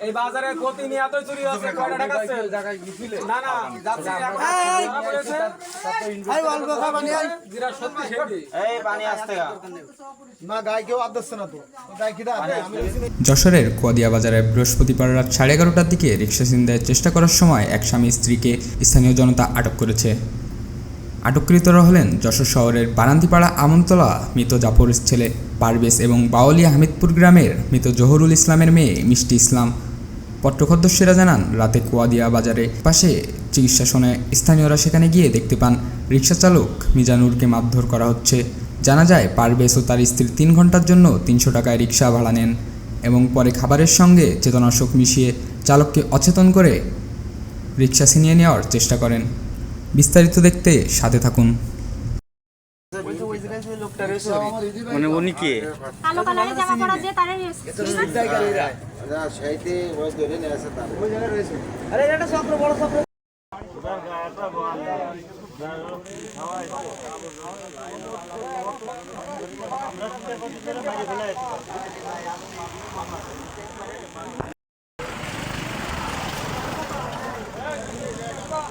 এই বাজারে প্রতিদিন এতই চুরি হচ্ছে কয়টা টাকা আছে না না যাচ্ছি এখন। ধরা পড়েছে। যেটা সত্যি সেটি এই পানি আসতে না গায়ে কেউ আদাচ্ছে না তো। গায়ে কি যশোরের কোয়াদিয়া বাজারে বৃহস্পতিবার রাত সাড়ে এগারোটার দিকে রিক্সা ছিনতাইয়ের চেষ্টা করার সময় এক স্বামী স্ত্রীকে স্থানীয় জনতা আটক করেছে। আটককৃতরা হলেন যশোর শহরের বারান্তিপাড়া আমনতলা মৃত জাফরের ছেলে পারভেজ এবং বাউলিয়া হামিদপুর গ্রামের মৃত জহুরুল ইসলামের মেয়ে মিষ্টি ইসলাম। পট্টখদ্দস্যেরা জানান, রাতে কোয়াদিয়া বাজারে পাশে চিকিৎসাসনে স্থানীয়রা সেখানে গিয়ে দেখতে পান রিক্সা চালক মিজানুরকে মারধর করা হচ্ছে। জানা যায়, পারভেজ ও তার স্ত্রী তিন ঘণ্টার জন্য তিনশো টাকায় রিক্সা ভাড়া নেন এবং পরে খাবারের সঙ্গে চেতনাশক মিশিয়ে চালককে অচেতন করে রিক্সা ছিনিয়ে নেওয়ার চেষ্টা করেন। বিস্তারিত দেখতে সাথে থাকুন। মানে উনি কে? কালো কালারের জামা পরা যে তারে সেইতে ওই ধরে নিয়ে আসে তার।